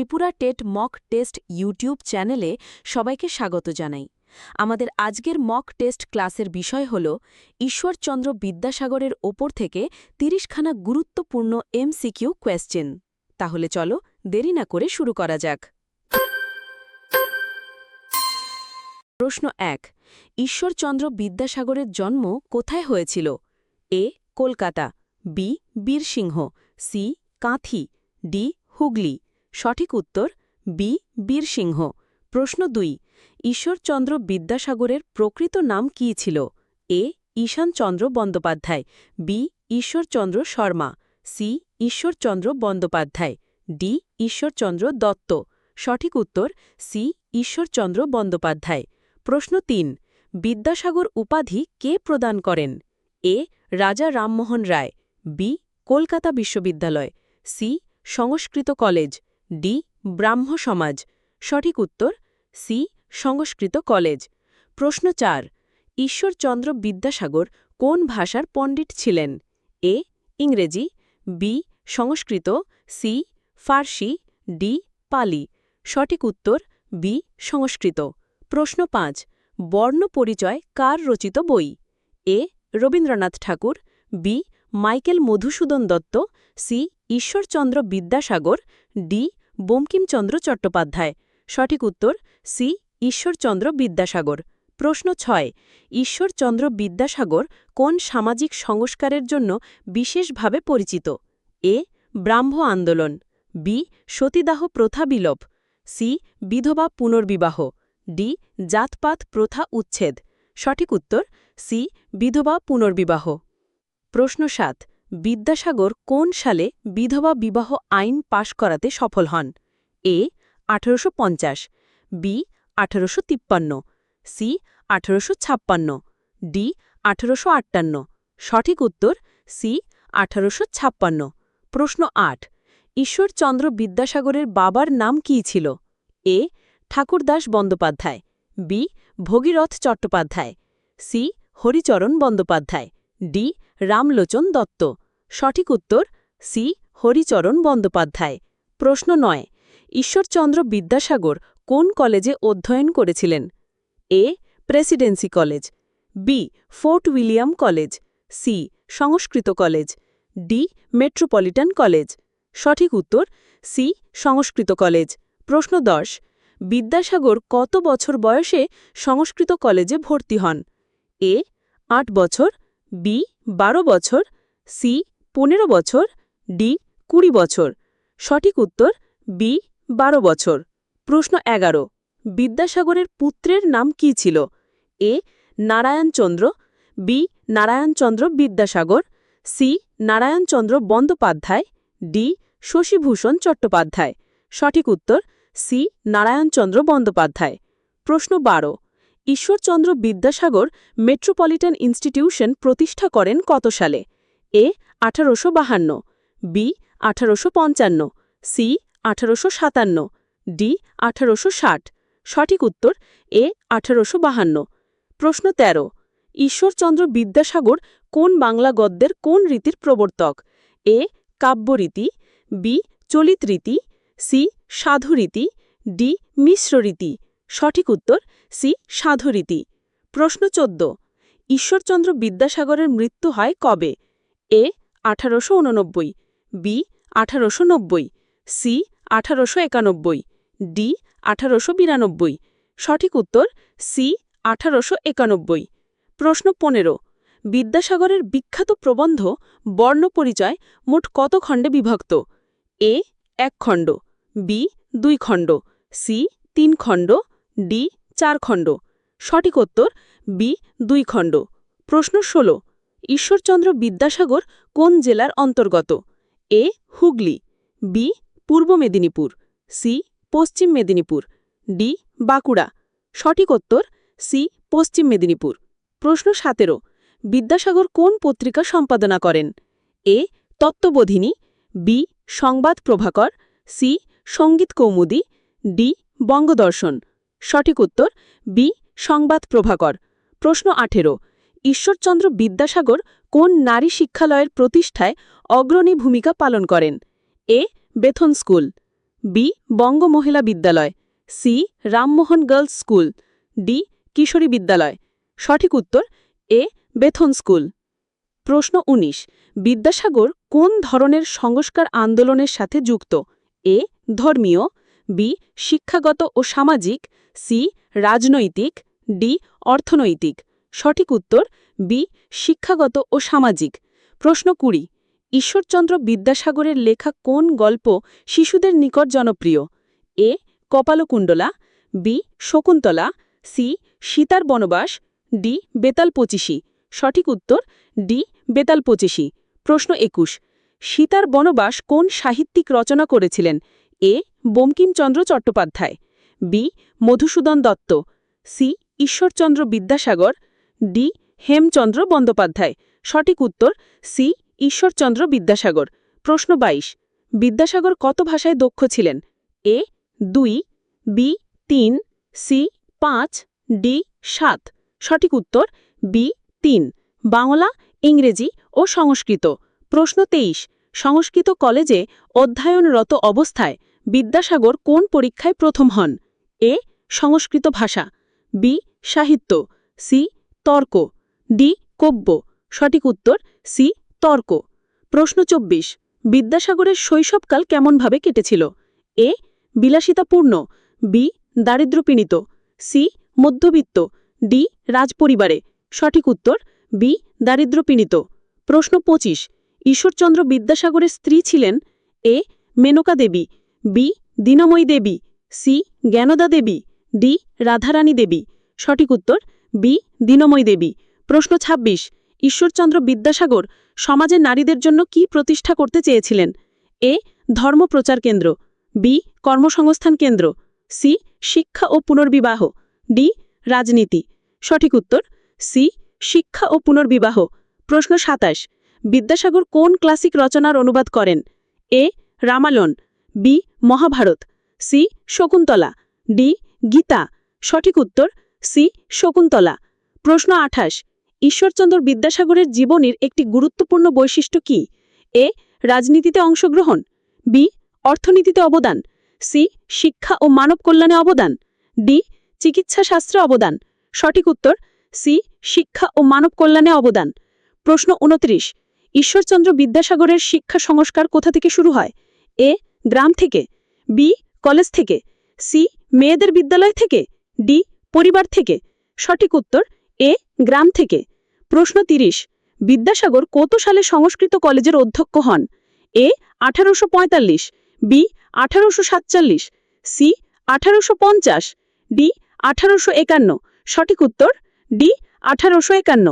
Tripura TET mock test YouTube চ্যানেলে সবাইকে স্বাগত জানাই। আমাদের আজকের মক টেস্ট ক্লাসের বিষয় হল, ঈশ্বরচন্দ্র বিদ্যাসাগরের ওপর থেকে তিরিশখানা গুরুত্বপূর্ণ এমসিকিউ কোয়েশ্চেন। তাহলে চলো, দেরি না করে শুরু করা যাক। প্রশ্ন এক, ঈশ্বরচন্দ্র বিদ্যাসাগরের জন্ম কোথায় হয়েছিল? A, Kolkata, B, Birsingha, C, Kanthi, D, Hooghly. সঠিক উত্তর, বি, বীরসিংহ। প্রশ্ন দুই, ঈশ্বরচন্দ্র বিদ্যাসাগরের প্রকৃত নাম কী ছিল? A, Ishanchandra Bandyopadhyay, B, Ishwarchandra Sharma, C, Ishwarchandra Bandyopadhyay, D, Ishwarchandra Dutta. সঠিক উত্তর, সি, ঈশ্বরচন্দ্র বন্দ্যোপাধ্যায়। প্রশ্ন তিন, বিদ্যাসাগর উপাধি কে প্রদান করেন? এ, রাজা রামমোহন রায়, বি, কলকাতা বিশ্ববিদ্যালয়, C, Sanskrit college. D. Brahmo Samaj. সঠিক উত্তর, সি. সংস্কৃত কলেজ। প্রশ্ন চার, ঈশ্বরচন্দ্র বিদ্যাসাগর কোন ভাষার পণ্ডিত ছিলেন? এ. ইংরেজি, B. Sanskrit, C. Farsi, D. Pali. সঠিক উত্তর, বি. সংস্কৃত। প্রশ্ন পাঁচ, বর্ণ পরিচয় কার রচিত বই? A. Rabindranath Tagore, B. Michael Madhusudan Dutta, C. Ishwarchandra Vidyasagar, D. Bankimchandra Chattopadhyay. সঠিক উত্তর, সি, ঈশ্বরচন্দ্র বিদ্যাসাগর। প্রশ্ন ছয়, ঈশ্বরচন্দ্র বিদ্যাসাগর কোন সামাজিক সংস্কারের জন্য বিশেষভাবে পরিচিত? এ, ব্রাহ্ম আন্দোলন। বি, সতীদাহ প্রথা বিলোপ। সি, বিধবা পুনর্বিবাহ। ডি, জাতপাত প্রথা উচ্ছেদ। সঠিক উত্তর, সি, বিধবা পুনর্বিবাহ। প্রশ্ন সাত বিদ্যাসাগর কোন সালে বিধবা বিবাহ আইন পাশ করাতে সফল হন? এ, আঠারোশো পঞ্চাশ, বি, আঠারোশো তিপ্পান্ন, সি, আঠারোশো ছাপ্পান্ন ডি আঠারোশো আটান্ন। সঠিক উত্তর, সি, আঠারোশো ছাপ্পান্ন। প্রশ্ন আট, ঈশ্বরচন্দ্র বিদ্যাসাগরের বাবার নাম কী ছিল? A, Thakurdas Bandyopadhyay, B, Bhagirath Chattopadhyay, C, Haricharan Bandyopadhyay D Ramlochan Dutta. সঠিক উত্তর, সি, হরিচরণ বন্দ্যোপাধ্যায়। প্রশ্ন নয়, ঈশ্বরচন্দ্র বিদ্যাসাগর কোন কলেজে অধ্যয়ন করেছিলেন? A, Presidency College, B, Fort William College, C, Sanskrit college, D, Metropolitan College. সঠিক উত্তর, সি, সংস্কৃত কলেজ। প্রশ্ন দশ, বিদ্যাসাগর কত বছর বয়সে সংস্কৃত কলেজে ভর্তি হন? এ, আট বছর, বি, বারো বছর, সি পনেরো বছর, ডি, কুড়ি বছর। সঠিক উত্তর, বি, বারো বছর। প্রশ্ন এগারো। বিদ্যাসাগরের পুত্রের নাম কি ছিল? A, Narayanchandra, B, Narayanchandra Vidyasagar, C, Narayanchandra Bandyopadhyay, D, Shashibhushan Chattopadhyay. সঠিক উত্তর, সি, নারায়ণচন্দ্র বন্দ্যোপাধ্যায়। প্রশ্ন বারো। ঈশ্বরচন্দ্র বিদ্যাসাগর মেট্রোপলিটন ইনস্টিটিউশন প্রতিষ্ঠা করেন কত সালে? এ, আঠারোশো বাহান্ন, বি, আঠারোশো পঞ্চান্ন, সি, আঠারোশো সাতান্ন, ডি, আঠারোশো ষাট। সঠিক উত্তর, এ, আঠারোশো বাহান্ন। প্রশ্ন ১৩ ঈশ্বরচন্দ্র বিদ্যাসাগর কোন বাংলা গদ্যের কোন রীতির প্রবর্তক? এ, কাব্যরীতি, বি চলিত রীতি সি, সাধুরীতি, ডি মিশ্র রীতি সঠিক উত্তর, সি, সাধুরীতি। প্রশ্ন চোদ্দ, ঈশ্বরচন্দ্র বিদ্যাসাগরের মৃত্যু হয় কবে? এ আঠারোশো উননব্বই, বি আঠারোশো নব্বই, সি আঠারোশো একানব্বই, ডি আঠারোশো বিরানব্বই। সঠিক উত্তর সি আঠারোশো একানব্বই। প্রশ্ন পনেরো, বিদ্যাসাগরের বিখ্যাত প্রবন্ধ বর্ণপরিচয় মোট কত খণ্ডে বিভক্ত? এ এক খণ্ড, বি দুই খণ্ড, সি তিন খণ্ড, ডি চার খণ্ড। সঠিক উত্তর বি দুই খণ্ড। প্রশ্ন ১৬ ঈশ্বরচন্দ্র বিদ্যাসাগর কোন জেলার অন্তর্গত? এ, হুগলি, বি, পূর্ব মেদিনীপুর, সি, পশ্চিম মেদিনীপুর, ডি, বাঁকুড়া। সঠিক উত্তর, সি, পশ্চিম মেদিনীপুর। প্রশ্ন সতেরো, বিদ্যাসাগর কোন পত্রিকা সম্পাদনা করেন? এ, তত্ত্ববোধিনী, বি, সংবাদ প্রভাকর, সি, সংগীত কৌমুদী, ডি, বঙ্গদর্শন। সঠিক উত্তর, বি, সংবাদ প্রভাকর। প্রশ্ন আঠেরো ঈশ্বরচন্দ্র বিদ্যাসাগর কোন নারী শিক্ষালয়ের প্রতিষ্ঠায় অগ্রণী ভূমিকা পালন করেন? এ. Bethune school, B. Banga Mahila Vidyalaya, C. Rammohan girls school, D. Kishori Vidyalaya. সঠিক উত্তর, এ. বেথন স্কুল। প্রশ্ন ১৯ বিদ্যাসাগর কোন ধরনের সংস্কার আন্দোলনের সাথে যুক্ত? এ. ধর্মীয়, বি. শিক্ষাগত ও সামাজিক, সি. রাজনৈতিক, ডি. অর্থনৈতিক। সঠিক উত্তর, বি, শিক্ষাগত ও সামাজিক। প্রশ্ন কুড়ি, ঈশ্বরচন্দ্র বিদ্যাসাগরের লেখা কোন গল্প শিশুদের নিকট জনপ্রিয়? A, Kapalkundala, B, Shakuntala, C, সীতার বনবাস, ডি, বেতাল পঁচিশি। সঠিক উত্তর, ডি, বেতাল পঁচিশি। প্রশ্ন একুশ, সীতার বনবাস কোন সাহিত্যিক রচনা করেছিলেন? A, Bankimchandra Chattopadhyay. B, Madhusudan Dutta. C, Ishwarchandra Vidyasagar. D. Hemchandra Bandyopadhyay. সঠিক উত্তর, সি. ঈশ্বরচন্দ্র বিদ্যাসাগর। প্রশ্ন ২২ বিদ্যাসাগর কত ভাষায় দক্ষ ছিলেন? এ, দুই, বি, তিন, সি, পাঁচ, ডি, সাত। সঠিক উত্তর, বি, তিন। বাংলা, ইংরেজি ও সংস্কৃত। প্রশ্ন ২৩ সংস্কৃত কলেজে অধ্যয়নরত অবস্থায় বিদ্যাসাগর কোন পরীক্ষায় প্রথম হন? এ, সংস্কৃত ভাষা। বি, সাহিত্য। সি তর্ক। ডি, কব্য। সঠিক উত্তর, সি, তর্ক। প্রশ্ন ২৪ বিদ্যাসাগরের শৈশবকাল কেমনভাবে কেটেছিল? এ, বিলাসিতাপূর্ণ। বি, দারিদ্র্যপীড়িত। সি, মধ্যবিত্ত। ডি, রাজপরিবারে। সঠিক উত্তর, বি, দারিদ্র্যপীড়িত। প্রশ্ন ২৫ ঈশ্বরচন্দ্র বিদ্যাসাগরের স্ত্রী ছিলেন A, Menaka Debi. B, Dinamoyi Debi. C, Gyanada Debi. D, Radharani Debi. সঠিক উত্তর বি, দীনময়ী দেবী। প্রশ্ন ২৬ ঈশ্বরচন্দ্র বিদ্যাসাগর সমাজে নারীদের জন্য কি প্রতিষ্ঠা করতে চেয়েছিলেন? এ, ধর্ম প্রচার কেন্দ্র। বি, কর্মসংস্থান কেন্দ্র। সি, শিক্ষা ও পুনর্বিবাহ। ডি, রাজনীতি। সঠিক উত্তর, সি, শিক্ষা ও পুনর্বিবাহ। প্রশ্ন ২৭ বিদ্যাসাগর কোন ক্লাসিক রচনার অনুবাদ করেন? A রামালন B, Mahabharata. C, Shakuntala. D, Gita. সঠিক উত্তর সি. শকুন্তলা। প্রশ্ন আঠাশ। ঈশ্বরচন্দ্র বিদ্যাসাগরের জীবনের একটি গুরুত্বপূর্ণ বৈশিষ্ট্য কি? এ. রাজনীতিতে অংশগ্রহণ। বি. অর্থনীতিতে অবদান। সি. শিক্ষা ও মানব কল্যাণে অবদান। ডি. চিকিৎসা শাস্ত্রে অবদান। সঠিক উত্তর, সি. শিক্ষা ও মানব কল্যাণে অবদান। প্রশ্ন উনত্রিশ ঈশ্বরচন্দ্র বিদ্যাসাগরের শিক্ষা সংস্কার কোথা থেকে শুরু হয়? এ. গ্রাম থেকে। বি. কলেজ থেকে। সি. মেয়েদের বিদ্যালয় থেকে। ডি. পরিবার থেকে। সঠিক উত্তর, এ, গ্রাম থেকে। প্রশ্ন ৩০ বিদ্যাসাগর কত সালে সংস্কৃত কলেজের অধ্যক্ষ হন? এ, আঠারোশো পঁয়তাল্লিশ, বি, আঠারোশো সাতচল্লিশ, সি, আঠারোশো পঞ্চাশ, ডি, আঠারোশো একান্ন। সঠিক উত্তর, ডি, আঠারোশো একান্ন।